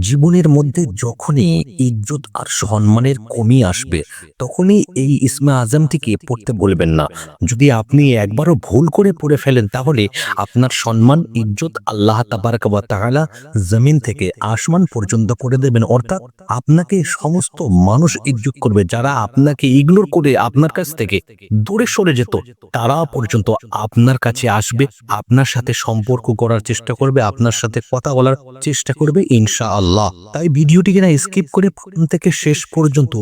জীবনের মধ্যে যখনই ইজ্জত আর সম্মানের কমি আসবে, তখনই এই ইসমে আজমটিকে পড়তে বলবেন না। যদি আপনি একবারও ভুল করে পড়ে ফেলেন, তাহলে আপনার সম্মান, ইজ্জত আল্লাহ তাবারক ওয়া তাআলা জমিন থেকে আসমান পর্যন্ত করে দেবেন। অর্থাৎ আপনাকে সমস্ত মানুষ ইজ্জত করবে, যারা আপনাকে ইগনোর করে আপনার কাছ থেকে দূরে সরে যেত, তারা পর্যন্ত আপনার কাছে আসবে, আপনার সাথে সম্পর্ক করার চেষ্টা করবে, আপনার সাথে কথা বলার চেষ্টা করবে ইনশা আল্লাহ। তাই ভিডিওটিকে না স্কিপ করে প্রথম থেকে শেষ পর্যন্ত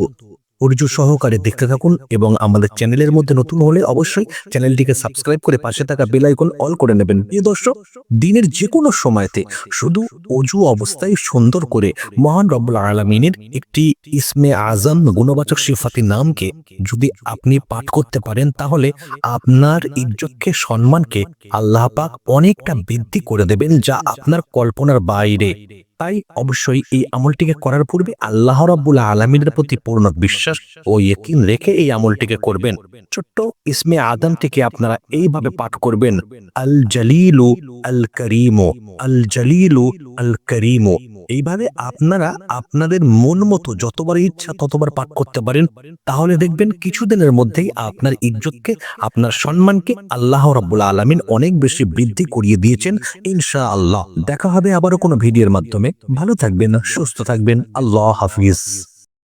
ধৈর্য সহকারে দেখতে থাকুন এবং আমাদের চ্যানেলের মধ্যে নতুন হলে অবশ্যই চ্যানেলটিকে সাবস্ক্রাইব করে পাশে থাকা বেল আইকন অল করে নেবেন। প্রিয় দর্শক, দিনের যে কোনো সময়তে শুধু অজু অবস্থায় সুন্দর করে মহান রব্বুল আলমিনের একটি ইসমে আজম গুণবাচক সিফাতি নামকে যদি আপনি পাঠ করতে পারেন, তাহলে আপনার ইজ্জতকে, সম্মানকে আল্লাহ পাক অনেকটা বৃদ্ধি করে দেবেন যা আপনার কল্পনার বাইরে। তাই অবশ্যই এই আমলটিকে করার পূর্বে আল্লাহ রাব্বুল আলমিনের প্রতি পূর্ণ বিশ্বাস ও ইয়কিন রেখে এই আমলটিকে করবেন। ছোট্ট ইসমে আদমটিকে আপনারা এইভাবে পাঠ করবেন আল জালিলু আল করিমো আল জালিলু আল করিমো এইভাবে আপনারা আপনাদের মন মতো যতবার ইচ্ছা ততবার পাঠ করতে পারেন। তাহলে দেখবেন কিছুদিনের মধ্যেই আপনার ইজ্জতকে, আপনার সম্মানকে আল্লাহ রাব্বুল আলামিন অনেক বেশি বৃদ্ধি করিয়ে দিয়েছেন ইনশা আল্লাহ দেখা হবে আবারও কোনো ভিডিওর মাধ্যমে। ভালো থাকবেন, সুস্থ থাকবেন। আল্লাহ হাফিজ।